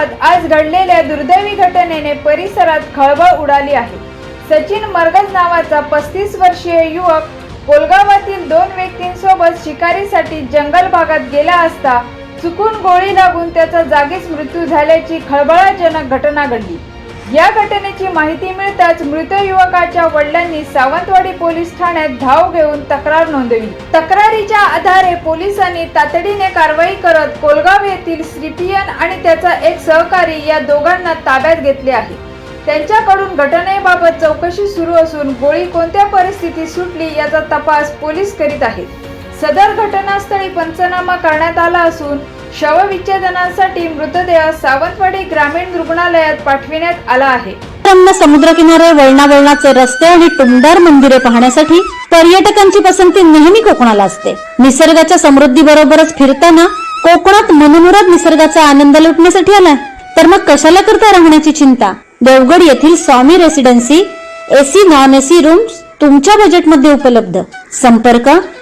गावात आज घडलेल्या दुर्दैवी घटनेने परिसरात खळबळ उडाली आहे. सचिन मरगज नावाचा पस्तीस वर्षीय युवक कोलगावातील दोन व्यक्तींसोबत शिकारीसाठी जंगल भागात गेला असता चुकून गोळी लागून त्याचा जागीच मृत्यू झाल्याची खळबळजनक घटना घडली. या घटनेची माहिती मिळताच मृत युवकाच्या वडिलांनी सावंतवाडी पोलीस ठाण्यात धाव घेऊन तक्रार नोंदवली. तक्रारीच्या आधारे पोलिसांनी तातडीने कारवाई करत कोलगाव येथील श्रीपियन आणि त्याचा एक सहकारी या दोघांना ताब्यात घेतले आहे. त्यांच्याकडून घटनेबाबत चौकशी सुरू असून गोळी कोणत्या परिस्थितीत सुटली याचा तपास पोलीस करीत आहेत. सदर घटनास्थळी पंचनामा करण्यात आला असून शवविच्छेदनासाठी मृतदेह सावंतवाडी ग्रामीण रुग्णालयात पाठविण्यात आला आहे. रम्य समुद्रकिनारे वळणावळणाचे रस्ते आणि टुमदार मंदिरे पाहण्यासाठी पर्यटकांची पसंती नेहमी कोकणाला असते. निसर्गाच्या समृद्धी बरोबरच फिरताना कोकणात मनमुराद निसर्गाचा आनंद लुटण्यासाठी आलाय. तर मग कशाला करता राहण्याची चिंता? देवगड येथील Swami residency AC non AC rooms तुमच्या बजेटमध्ये उपलब्ध. संपर्क